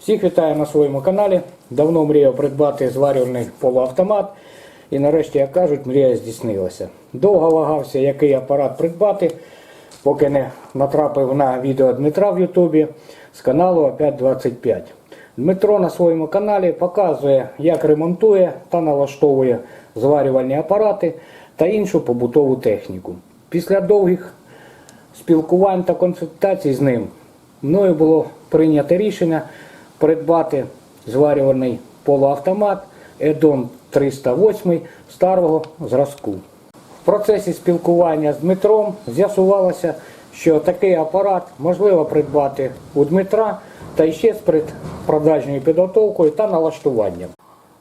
Всіх вітаю на своєму каналі. Давно мріяв придбати зварювальний полуавтомат. І нарешті, як кажуть, мрія здійснилася. Довго вагався, який апарат придбати, поки не натрапив на відео Дмитра в Ютубі з каналу Опять 25. Дмитро на своєму каналі показує, як ремонтує та налаштовує зварювальні апарати та іншу побутову техніку. Після довгих спілкувань та консультацій з ним мною було прийнято рішення придбати зварювальний полуавтомат Едон 308 старого зразку. В процесі спілкування з Дмитром з'ясувалося, що такий апарат можливо придбати у Дмитра та ще з предпродажною підготовкою та налаштуванням.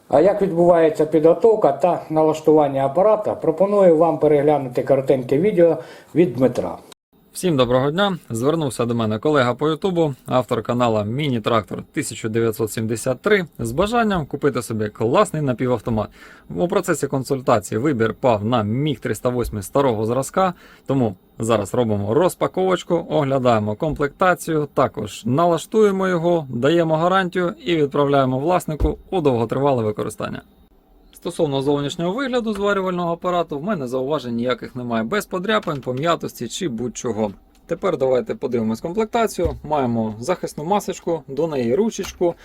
А як відбувається підготовка та налаштування апарата, пропоную вам переглянути коротеньке відео від Дмитра. Всім доброго дня! Звернувся до мене колега по Ютубу, автор канала Міні-Трактор 1973 з бажанням купити собі класний напівавтомат. У процесі консультації вибір пав на Міг 308 старого зразка, тому зараз робимо розпаковочку, оглядаємо комплектацію, також налаштуємо його, даємо гарантію і відправляємо власнику у довготривале використання. Стосовно зовнішнього вигляду зварювального апарату, в мене зауважень ніяких немає без подряпин, пом'ятості чи будь-чого. Тепер давайте подивимось комплектацію. Маємо захисну масочку, до неї ручечку.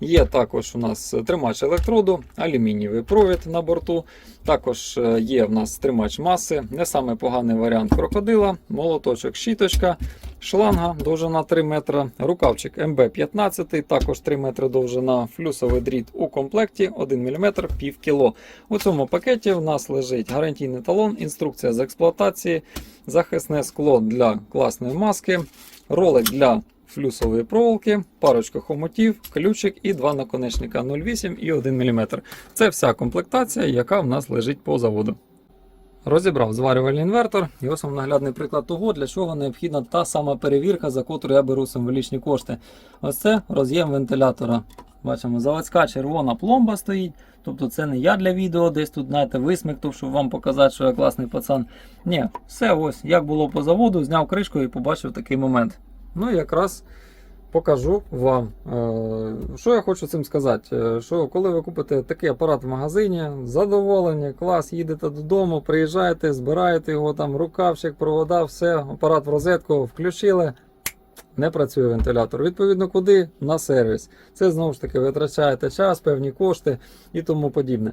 Є також у нас тримач електроду, алюмінієвий провід на борту. Також е, є в нас тримач маси, не саме поганий варіант крокодила, молоточок, щіточка, шланга довжина 3 метра, рукавчик МБ15, також 3 метри довжина, флюсовий дріт у комплекті 1 мм пів кіло. У цьому пакеті в нас лежить гарантійний талон, інструкція з експлуатації, захисне скло для класної маски, ролик для флюсової проволоки, парочка хомутів, ключик і два наконечника 0,8 і 1 мм. Це вся комплектація, яка в нас лежить по заводу. Розібрав зварювальний інвертор, і ось вам наглядний приклад того, для чого необхідна та сама перевірка, за котру я беру символічні кошти. Ось це роз'єм вентилятора. Бачимо, заводська червона пломба стоїть. Тобто це не я для відео, десь тут, знаєте, висмиктав, щоб вам показати, що я класний пацан. Ні, все ось, як було по заводу, зняв кришку і побачив такий момент. Ну якраз покажу вам. Е, Що я хочу цим сказати? Е, Що коли ви купите такий апарат в магазині, задоволені, клас, їдете додому, приїжджаєте, збираєте його, там рукавчик, провода, все, апарат в розетку включили. Не працює вентилятор. Відповідно, куди? На сервіс. Це знову ж таки витрачаєте час, певні кошти і тому подібне.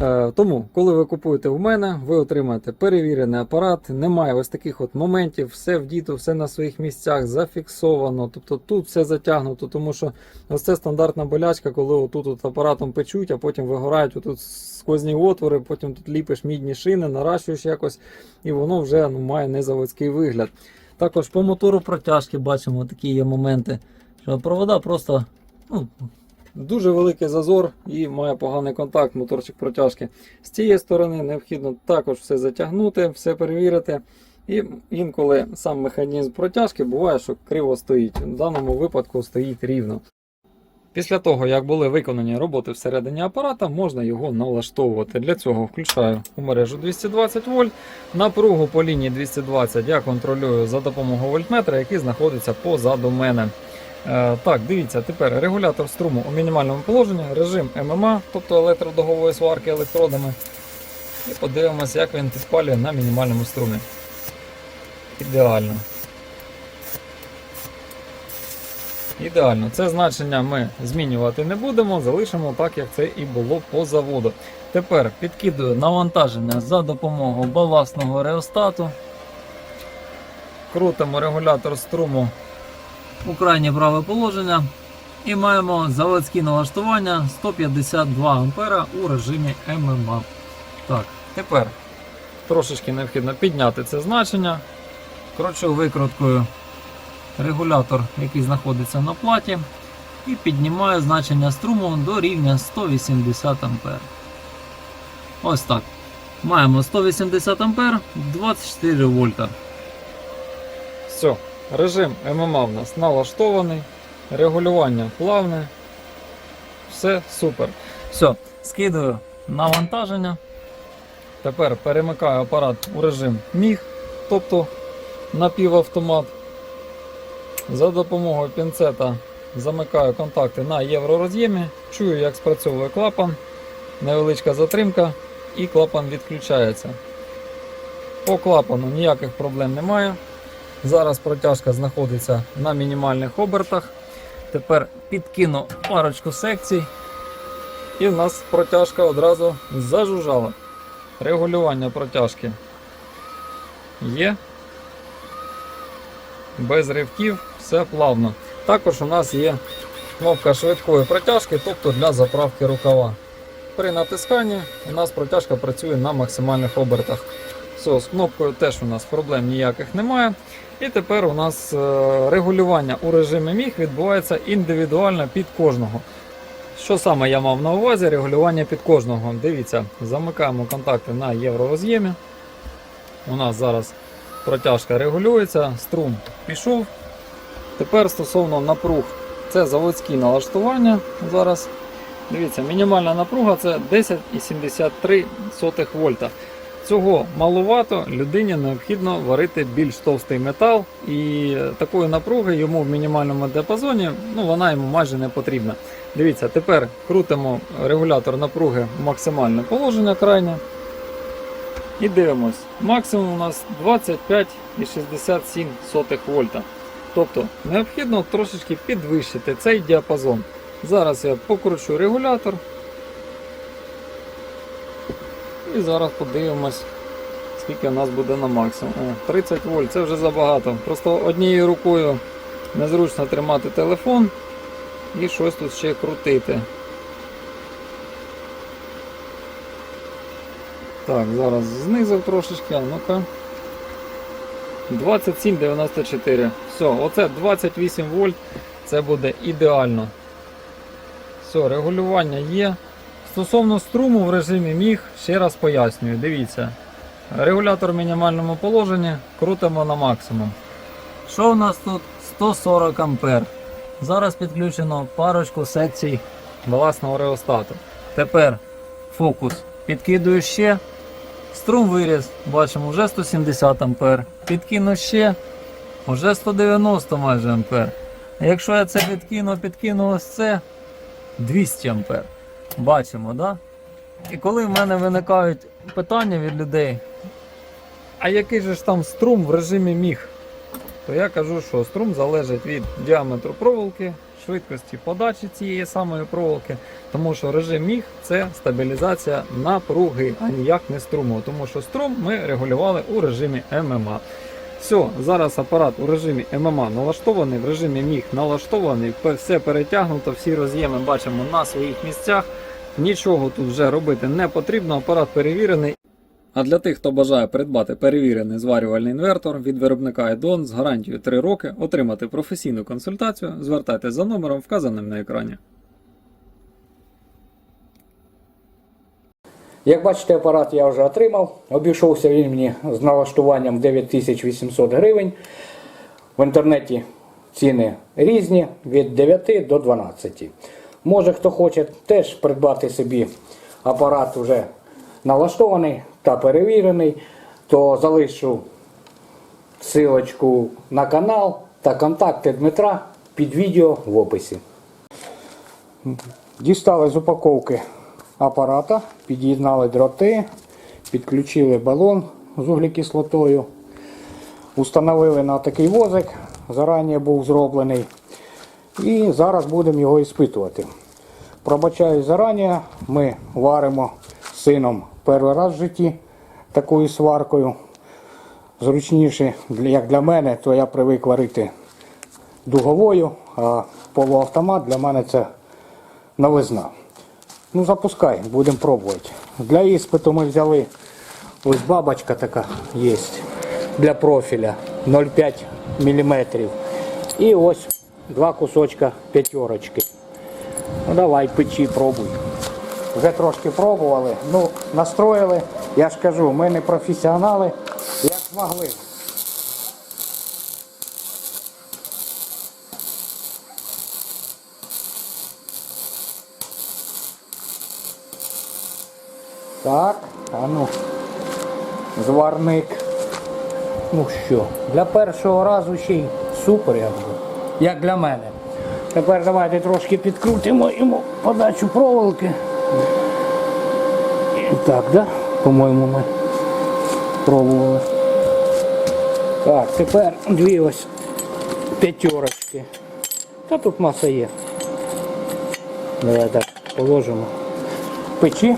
Е, Тому, коли ви купуєте в мене, ви отримаєте перевірений апарат. Немає ось таких от моментів, все вдіто, все на своїх місцях зафіксовано. Тобто тут все затягнуто, тому що ось це стандартна болячка, коли отут от апаратом печуть, а потім вигорають отут сквозні отвори, потім тут ліпиш мідні шини, наращуєш якось, і воно вже ну, має незаводський вигляд. Також по мотору протяжки бачимо такі є моменти, що провода просто ну, дуже великий зазор і має поганий контакт, моторчик протяжки. З цієї сторони необхідно також все затягнути, все перевірити. І інколи сам механізм протяжки буває, що криво стоїть. В даному випадку стоїть рівно. Після того, як були виконані роботи всередині апарата, можна його налаштовувати. Для цього включаю у мережу 220 вольт. Напругу по лінії 220 я контролюю за допомогою вольтметра, який знаходиться позаду мене. Е, так, дивіться, тепер регулятор струму у мінімальному положенні, режим ММА, тобто електродогової сварки електродами. І подивимося, як він підпалює на мінімальному струмі. Ідеально. Ідеально. Це значення ми змінювати не будемо, залишимо так, як це і було по заводу. Тепер підкидую навантаження за допомогою баласного реостату. Крутимо регулятор струму у крайнє праве положення. І маємо заводські налаштування 152 А у режимі ММА. Так, тепер трошечки необхідно підняти це значення. Кручу викруткою регулятор, який знаходиться на платі, і піднімаю значення струму до рівня 180 А. Ось так. Маємо 180 А 24 вольта. Все, режим ММА в нас налаштований, регулювання плавне. Все супер. Все, скидаю навантаження. Тепер перемикаю апарат у режим міг, тобто напівавтомат. За допомогою пінцета замикаю контакти на євророз'ємі, чую, як спрацьовує клапан, невеличка затримка і клапан відключається. По клапану ніяких проблем немає. Зараз протяжка знаходиться на мінімальних обертах. Тепер підкину парочку секцій. І в нас протяжка одразу зажужжала. Регулювання протяжки є. Без ривків, все плавно. Також у нас є кнопка швидкої протяжки, тобто для заправки рукава. При натисканні у нас протяжка працює на максимальних обертах. Все, з кнопкою теж у нас проблем ніяких немає. І тепер у нас е, регулювання у режимі міг відбувається індивідуально під кожного. Що саме я мав на увазі? Регулювання під кожного. Дивіться, замикаємо контакти на євророз'ємі. У нас зараз протяжка регулюється, струм пішов. Тепер стосовно напруг, це заводські налаштування. Зараз дивіться, мінімальна напруга це 10,73 вольта. Цього маловато, людині необхідно варити більш товстий метал, і такої напруги йому в мінімальному діапазоні ну, вона йому майже не потрібна. Дивіться, тепер крутимо регулятор напруги в максимальне положення крайнє. І дивимось. Максимум у нас 25,67 вольта. Тобто необхідно трошечки підвищити цей діапазон. Зараз я покручу регулятор. І зараз подивимось, скільки у нас буде на максимум. О, 30 вольт, це вже забагато. Просто однією рукою незручно тримати телефон і щось тут ще крутити. Так, зараз знизив трошечки, ну-ка. 27,94. Все, оце 28 вольт, це буде ідеально. Все, регулювання є. Стосовно струму в режимі міг, ще раз пояснюю, дивіться. Регулятор в мінімальному положенні крутимо на максимум. Що у нас тут? 140 ампер. Зараз підключено парочку секцій власного реостату. Тепер фокус підкидую ще. Струм виріс, бачимо, вже 170 ампер. Підкину ще, вже 190 майже ампер. Якщо я це підкину, підкину ось це 200 ампер. Бачимо, да? І коли в мене виникають питання від людей, а який же ж там струм в режимі міг? То я кажу, що струм залежить від діаметру проволоки, швидкості подачі цієї самої проволоки, тому що режим міг це стабілізація напруги, а ніяк не струму. Тому що струм ми регулювали у режимі ММА. Все, зараз апарат у режимі ММА налаштований, в режимі міг налаштований, все перетягнуто, всі роз'єми бачимо на своїх місцях. Нічого тут вже робити не потрібно, апарат перевірений. А для тих, хто бажає придбати перевірений зварювальний інвертор від виробника EDON з гарантією 3 роки, отримати професійну консультацію, звертайтеся за номером, вказаним на екрані. Як бачите, апарат я вже отримав. Обійшовся він мені з налаштуванням 9800 гривень. В інтернеті ціни різні від 9 до 12. Може хто хоче теж придбати собі апарат вже налаштований та перевірений, то залишу силочку на канал та контакти Дмитра під відео в описі. Дістали з упаковки апарата, під'єднали дроти, підключили балон з углекислотою, установили на такий возик, зарані був зроблений. І зараз будемо його іспитувати. Пробачаю зарані, ми варимо з сином перший раз в житті такою сваркою. Зручніше, як для мене, то я привик варити дуговою, а полуавтомат для мене це новизна. Ну, запускай, будемо пробувати. Для іспиту ми взяли ось бабочка така є для профіля 0,5 мм. І ось два кусочка п'ятерочки. Ну давай, печи, пробуй. Вже трошки пробували, ну настроїли. Я ж кажу, ми не професіонали, як змогли. Так, а ну, зварник. Ну що, для першого разу ще й супер, як, як для мене. Тепер давайте трошки підкрутимо йому подачу проволоки. І Так, да? По-моєму, ми пробували. Так, тепер дві ось п'ятерочки. Та тут маса є. Давай так положимо. Печі.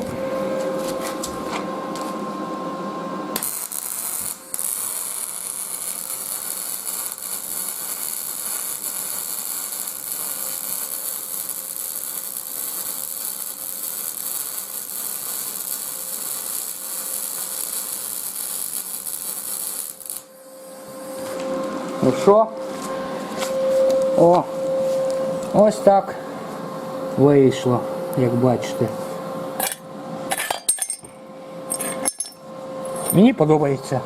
Що? О, ось так вийшло, як бачите. Мені подобається.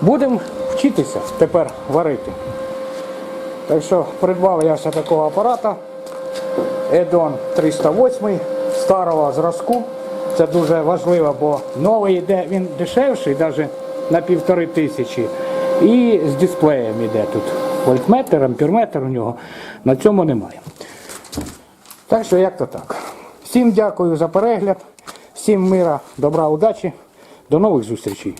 Будемо вчитися тепер варити. Так що придбав я ось такого апарата Edon 308 старого зразку. Це дуже важливо, бо новий йде, він дешевший, навіть на півтори тисячі. І з дисплеєм йде тут. Вольтметр, амперметр у нього. На цьому немає. Так що як то так. Всім дякую за перегляд, всім мира, добра, удачі. До нових зустрічей.